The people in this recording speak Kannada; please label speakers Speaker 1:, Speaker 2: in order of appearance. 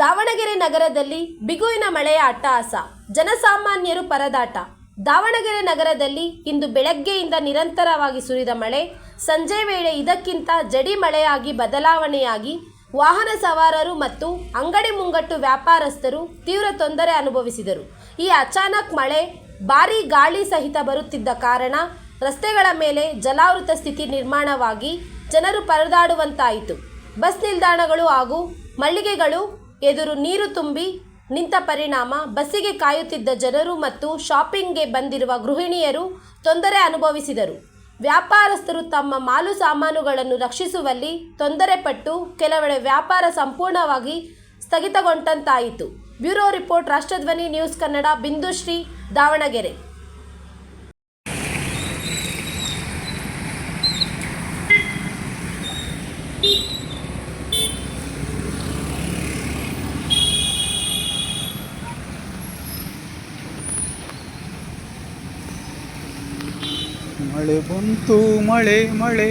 Speaker 1: ದಾವಣಗೆರೆ ನಗರದಲ್ಲಿ ಬಿಗುವಿನ ಮಳೆಯ ಅಟ್ಟಹಾಸ, ಜನಸಾಮಾನ್ಯರು ಪರದಾಟ. ದಾವಣಗೆರೆ ನಗರದಲ್ಲಿ ಇಂದು ಬೆಳಗ್ಗೆಯಿಂದ ನಿರಂತರವಾಗಿ ಸುರಿದ ಮಳೆ, ಸಂಜೆ ವೇಳೆ ಇದಕ್ಕಿಂತ ಜಡಿ ಮಳೆಯಾಗಿ ಬದಲಾವಣೆಯಾಗಿ ವಾಹನ ಸವಾರರು ಮತ್ತು ಅಂಗಡಿ ಮುಂಗಟ್ಟು ವ್ಯಾಪಾರಸ್ಥರು ತೀವ್ರ ತೊಂದರೆ ಅನುಭವಿಸಿದರು. ಈ ಅಚಾನಕ್ ಮಳೆ, ಭಾರೀ ಗಾಳಿ ಸಹಿತ ಬರುತ್ತಿದ್ದ ಕಾರಣ ರಸ್ತೆಗಳ ಮೇಲೆ ಜಲಾವೃತ ಸ್ಥಿತಿ ನಿರ್ಮಾಣವಾಗಿ ಜನರು ಪರದಾಡುವಂತಾಯಿತು. ಬಸ್ ನಿಲ್ದಾಣಗಳು ಹಾಗೂ ಮಳಿಗೆಗಳು ಎದುರು ನೀರು ತುಂಬಿ ನಿಂತ ಪರಿಣಾಮ, ಬಸ್ಸಿಗೆ ಕಾಯುತ್ತಿದ್ದ ಜನರು ಮತ್ತು ಶಾಪಿಂಗ್ಗೆ ಬಂದಿರುವ ಗೃಹಿಣಿಯರು ತೊಂದರೆ ಅನುಭವಿಸಿದರು. ವ್ಯಾಪಾರಸ್ಥರು ತಮ್ಮ ಮಾಲು ಸಾಮಾನುಗಳನ್ನು ರಕ್ಷಿಸುವಲ್ಲಿ ತೊಂದರೆಪಟ್ಟು ಕೆಲವೆಡೆ ವ್ಯಾಪಾರ ಸಂಪೂರ್ಣವಾಗಿ ಸ್ಥಗಿತಗೊಂಡಂತಾಯಿತು. Bureau report, Rashtradhwani news Kannada Bindushree Davanagere.
Speaker 2: ಮಳೆ ಬಂತು ಮಳೆ ಮಳೆ.